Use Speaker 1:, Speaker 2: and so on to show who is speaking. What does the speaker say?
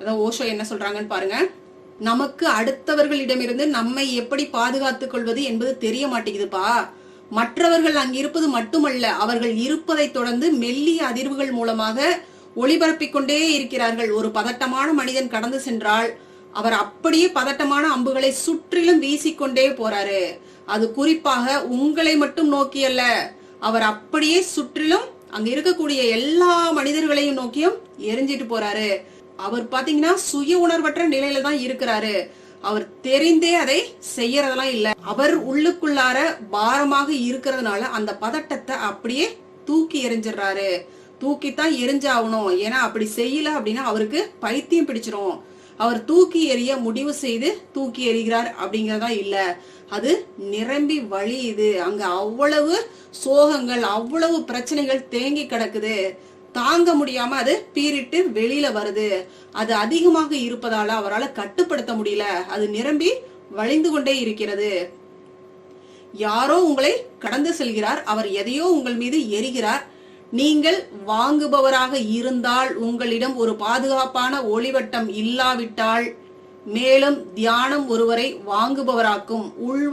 Speaker 1: அதான் ஓஷோ என்ன சொல்றாங்கன்னு பாருங்க. நமக்கு அடுத்தவர்களிடமிருந்து நம்மை எப்படி பாதுகாத்துக் கொள்வது என்பது தெரிய மாட்டேங்குதுப்பா. மற்றவர்கள் அங்கிருப்பது மட்டுமல்ல அவர்கள் இருப்பதை தொடர்ந்து மெல்லிய அதிர்வுகள் மூலமாக ஒளிபரப்பிக் கொண்டே இருக்கிறார்கள். ஒரு பதட்டமான மனிதன் கடந்து சென்றால் அவர் அப்படியே பதட்டமான அம்புகளை சுற்றிலும் வீசிக்கொண்டே போறாரு. அது குறிப்பாக உங்களை மட்டும் நோக்கியல்ல அவர் அப்படியே சுற்றிலும் அங்க இருக்கக்கூடிய எல்லா மனிதர்களையும் நோக்கியும் எரிஞ்சிட்டு போறாரு. அவர் பாத்தீங்கன்னா சுய உணர்வற்ற நிலையில தான் இருக்கிறாரு. அவர் தெரிந்தே அதை செய்யறதெல்லாம் இல்ல. அவர் உள்ளுக்குள்ளார பாரமாக இருக்கிறதுனால அந்த பதட்டத்தை அப்படியே தூக்கி எரிஞ்சிடுறாரு தூக்கித்தான் எரிஞ்சாகணும். ஏன்னா அப்படி செய்யல அப்படின்னா அவருக்கு பைத்தியம் பிடிச்சிரும். அவர் தூக்கி எறிய முடிவு செய்து தூக்கி எறிகிறார் அப்படிங்கறதா இல்ல. அது நிரம்பி வழியுது. அங்க அவ்வளவு சோகங்கள் அவ்வளவு பிரச்சனைகள் தேங்கி கிடக்குது. தாங்க முடியாம அது பீறிட்டு வெளியில வருது. அது அதிகமாக இருப்பதால அவரால் கட்டுப்படுத்த முடியல. அது நிரம்பி வழிந்து கொண்டே இருக்கிறது. யாரோ உங்களை கடந்து செல்கிறார். அவர் எதையோ உங்கள் மீது எரிகிறார். நீங்கள் வாங்குபவராக இருந்தால் உங்களிடம் ஒரு பாதுகாப்பான ஒளிவட்டம் இல்லாவிட்டால் மேலும் தியானம் ஒருவரை வாங்குபவராக்கும். உள்